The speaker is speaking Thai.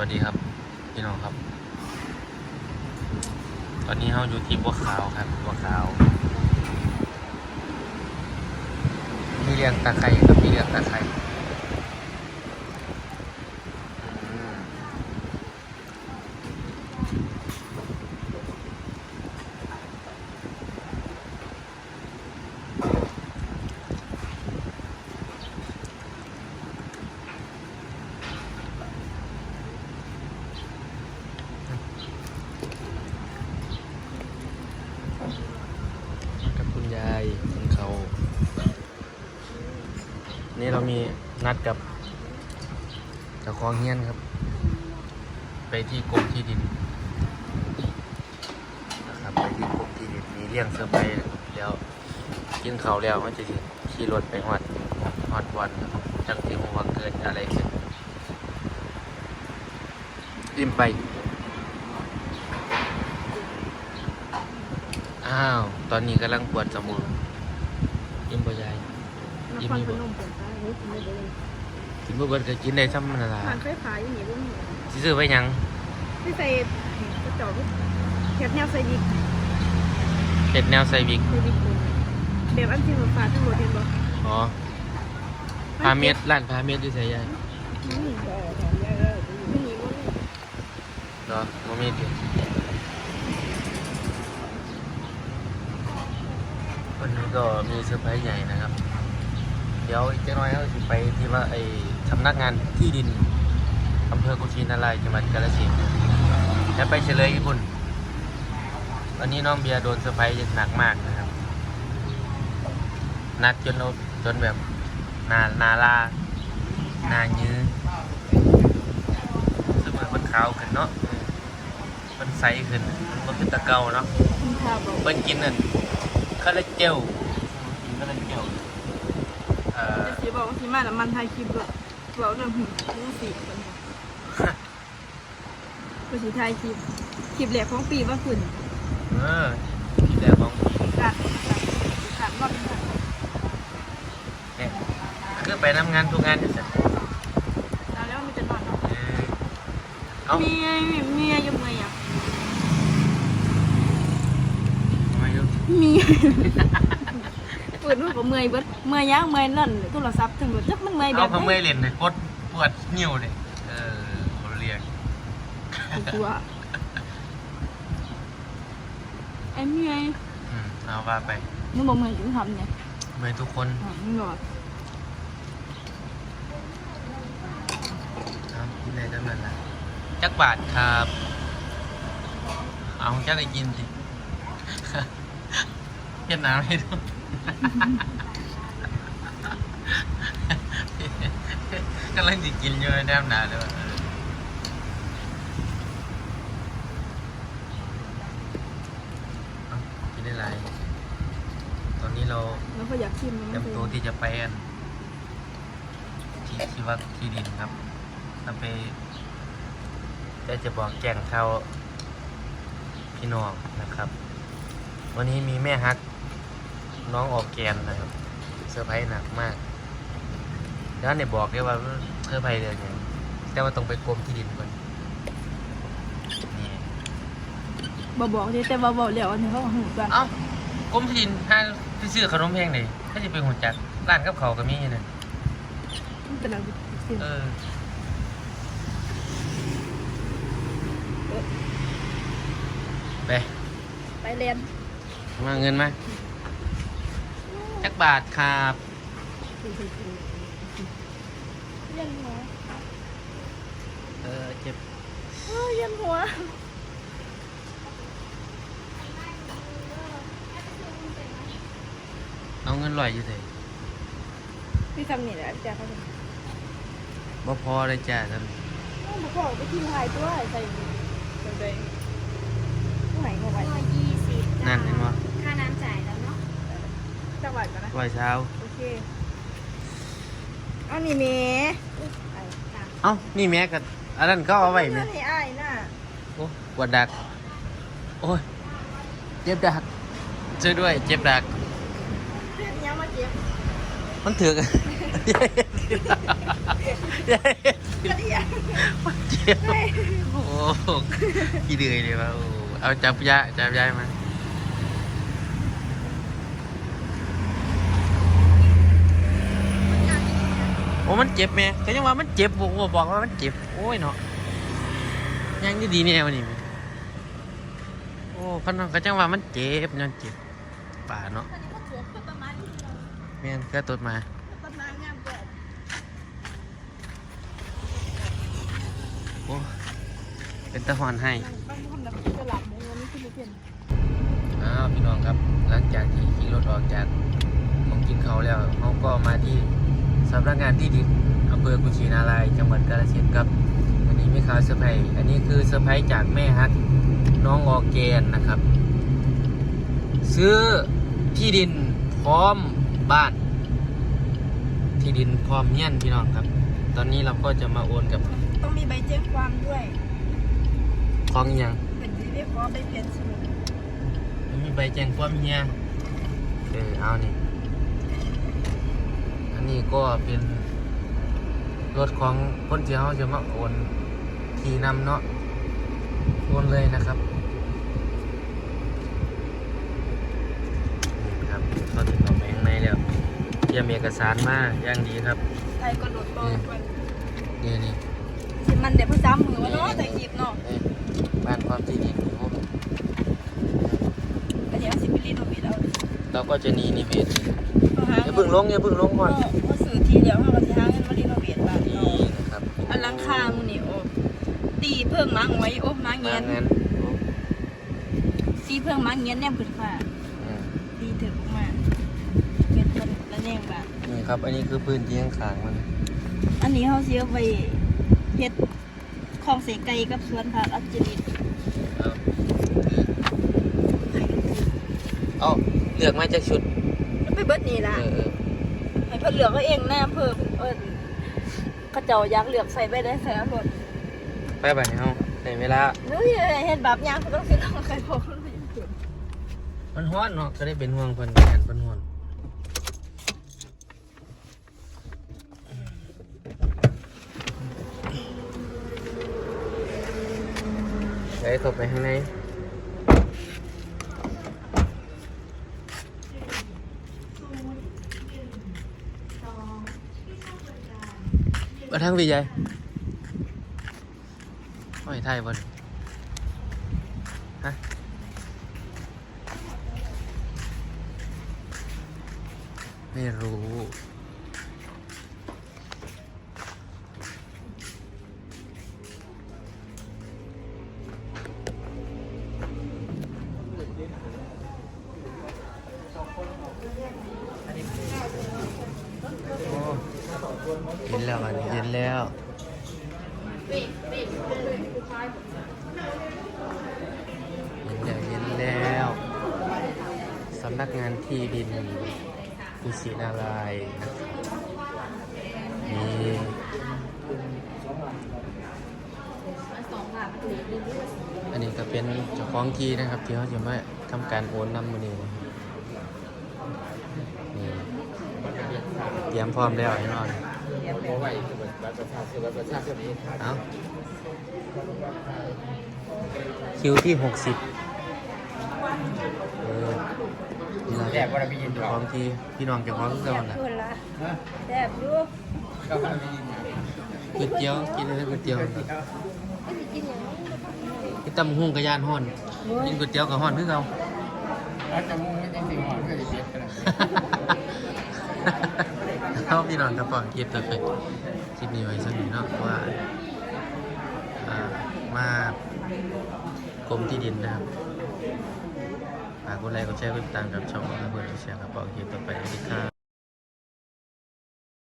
วัสดีครับ พี่น้องครับ ตอนนี้เราอยู่ที่บัวขาวครับบัวขาว มีเลี้ยงตะไคร้ครับมีเลี้ยงตะไคร้อืมกับคุณยายคุณเขา นี่เรามีนัดกับเจ้าของเฮียนครับ ไปที่กรมที่ดินนะครับไปที่กรมที่ดินมีเรื่องเซอร์ไพรส์เดี๋ยวกินเขาวแล้วมันจะขี่รถไปหอดหอดวันจังที่หัวเกิดอะไรขึ้นริมไป อ้าว ตอนนี้กำลังปวดสมอง นครพนมเปิดร้านนี้กินได้เลยกินบ่เบิดก็กินได้ซ้ำนั่นล่ะร้านไฟฟ้าอยู่นี่บ่มีสิซื้อไปหยังที่ใส่กระจอกแคบแนวใส่ดิกเห็ดแนวไซบิกใส่ดิกคุณแบบอันที่รถฟ้าทั้งรถเห็นบ่อ๋อพาเม็ดร้านพาเม็ดอยู่ไสยายนี่นี่บ่นี่บ่มีเหรอบ่มีติวันนี้ก็มีเซอร์ไพรส์ใหญ่นะครับ เดี๋ยวอีกจักหน่อยเราสิไปที่ว่าไอ้สำนักงานที่ดินอำเภอกุชินารายณ์จังหวัดกาฬสินธุ์แล้วไปเฉลยญี่ปุ่นวันนี้น้องเบียร์โดนเซอร์ไพรส์หนักมากนะครับหนักจนเราจนแบบหนาหนาลาหนายื้อซึ่งมันมันขาวขึ้นเนาะเออมันใสขึ้นมันบ่คือแตะเก่าเนาะคุณค่าบ่เพิ่นกินนั่นคาราเจลกินคาราเจล เอ่อสิบอกว่าสิมาแล้วมันถ่ายคลิปด้วยเว้าเรื่องหูรู้สิเพิ่นก็สิถ่ายคลิปคลิปแรกของปีว่าขึ้นเออกินแต่ของกัดกัดรอบนี้เนี่ยคือไปทำงานทุกงานอยู่สิแล้วมันจะนอนเนาะเออเอ้ามีมียังไงอะทำไมอยู่มีเปิดรูปกับเมื่อยเบิดเมื่อยย่างเมื่อยนั่นโทรศัพท์ถึงรถจักมันเมื่อยแบเอาบเขาเมื่อยเล่นเลยกดปวดนิ้วเลยเออเขาเรียกตัวไอ้เมื่อยอืมเอาว่าไปมึงบอกเมื่อยถึงทำเนี่ยเมื่อยทุกคนอ๋อมึงบอกเอากินอะไรกันนั่นล่ะจักบาทครับ เอาจักได้กินสิ เวียดนามให้ดู กำลังจะกินอยู่ในแนมหนาเลยว่ะเออเอากินได้หลายตอนนี้เราแล้วก็อยากชิมเตรียมตัวที่จะไปอันที่ที่ว่าที่ดินครับเราไปได้จะบอกแจ้งข่าวพี่น้องนะครับ วันนี้มีแม่ฮัก น้องออกแกนนะครับเซอร์ไพรส์หนักมาก แล้วเนี่ยบอกได้ว่าเซอร์ไพรส์เดือนยังแต่ว่าต้องไปกรมที่ดินก่อนนี่บอกบอกดิแต่ว่าบอกเดี๋ยวอันนี้เขาหูกันเอ้ากรมที่ดินถ้าที่ซื้อขนมแพงเลยถ้าจะไปหัวจักร้านกับเขาวก็มีนะเป็นอะไรสิเออไปไปเรียนมาเงินมา จักบาทครับเรียนหัวเออเจ็บเออเรียนหัวเอาเงินลอยอยู่เลยพี่ทำนี่แหละจ้าเขาจะบ่พอเลยจ้าท่านบอกบอกไปกินไทยตัวใส่ใส่ใส่ผู้ไหนเข้าไปร้อยยี่สิบนั่นเห็นบ่ค่าน้ำจ่ายแล้วเนาะ จังหวัดกันนะลอยเช้า โอเคเอานี่เมย์เอ้า นี่แม่กับอันนั้นก็เอาไว้ไหมนี่อ้ายน่ะโอ้ปวดดัก โอ้ย เจ็บดักช่วยด้วย เจ็บดักเรื่องนี้มาเจ็บมันถือกกระเดียมันเจ็บเฮ้ยกี่เดือยเลยวะโอ้เอาจับยาจับยายมา โอ้มันเจ็บแม่ก็ยังว่ามันเจ็บบอกว่าบอกว่ามันเจ็บ โอ้ยเนาะยังดีดีเนี่ยวันนี้โอ้พันธุ์ก็จังว่ามันเจ็บยังเจ็บป่าเนาะแม่นก็ตดมาโอ้เป็นตะหอนให้อ้าวพี่น้องครับ หลังจากที่ขี่รถออกจากของกินเขาแล้วเขาก็มาที่ สำนักงานที่ดินอำเภอกุชินารายจังหวัดกาฬสินธุ์ครับอันนี้ไม่ข่าวเซอร์ไพรส์อันนี้คือเซอร์ไพรส์จากแม่ฮักน้องออร์แกนนะครับ ซื้อที่ดินพร้อมบ้าน ที่ดินพร้อมเงี้ยนพี่น้องครับ ตอนนี้เราก็จะมาโอนกับต้องมีใบแจ้งความด้วยคลองอิหยังเป็นที่เรียกว่าใบเปลี่ยนสมุดมันมีใบแจ้งความเฮียเออเอานี่ อันนี้ก็เป็นรถของคนที่เขาจะมาโอนขี่นำเนาะโอนเลยนะครับนี่ครับตอนนี้เราไปข้างในแล้วเตรียมเอกสารมาอย่างดีครับไทยก็โดดบอกว่านี่นี่สิมันเดี๋ยวเพิ่งจำมือว่าเนาะแต่คลิปเนาะนี่บ้านความที่ดินโอ้ อันนี้สิบลิโนบิดเอา เราก็จะหนีนี่เวทเอาหาอย่าเพิ่งลงอย่าเพิ่งลงก่อนเนาะพอสื่อทีเดียวเขาก็จะหาเงินมารีโนเวทบ้านนี่เนาะนะครับอันหลังคามึงนี่โอ้ตีเพิ่งมังไว้โอ้มังมาเงี้ยนงานโอ้ซีเพิ่งมังเงี้ยนแนมขึ้นฟ้าอืมตีถึงมาเงี้ยนคนละแนงบ้าน นี่ครับ อันนี้คือพื้นที่ข้างๆมันอันนี้เขาเสียไปเฮ็ดคลองเสไกกับสวนผักอัจจริตเอาเอา เลือกมาจากชุดไปเบิดนี่ล่ะเออเออให้เพิ่นเหลือกเขาเองแน่เพิ่มเอิ้นเขาเจ้าอยากเหลือกใส่ไปได้ใส่เอาหมดไปไปเอาในเวลา เฮ้ยเฮ็ดบาปยางเขาต้องสิต้องใครพกมันไปเก็บมันฮ้อนเนาะก็ได้เป็นห่วงเพิ่นกันเพิ่นฮ้อนเดี๋ยวเข้าไปข้างใน มาทางพี่ใหญ่ไม่ไทยบนฮะไม่รู้ ย็นแล้วอันนี้เย็นแล้วเย็นแล้วเย็นแล้วสำนักงานที่ดินกุศินารายนะครับนี่อันนี้ก็เป็นเจ้าของที่นะครับ ที่เขาจะมาทำการโอนนำมือนี้นะครับนี่เตรียมพร้อมแล้วแน่นอ นเอาคิวที่หกสิบเออนี่แหละแรกว่าเราไปยินเจ้าเราของที่พี่น้องเจ้าของเก่าแหละเพิ่นละแซ่บอยู่ก็ว่าเราไปยินก๋วยเตี๋ยวกินอะไรก๋วยเตี๋ยวกินตำหุ่งกระยานห่อนกินก๋วยเตี๋ยวกับห่อนคือเราเราจะมุ่งไม่จริงๆหรอกเพื่อจะเสียกันเอา พี่น้องครับฝากคลิปตัวไปคลิปนี้ไว้สักหน่อยเนาะว่ามากรมที่ดินนะครับฝากกดไลค์กดแชร์กดติดตามกับช่องระเบิดแชร์ครับฝากคลิปต่อไปสวัสดีครับ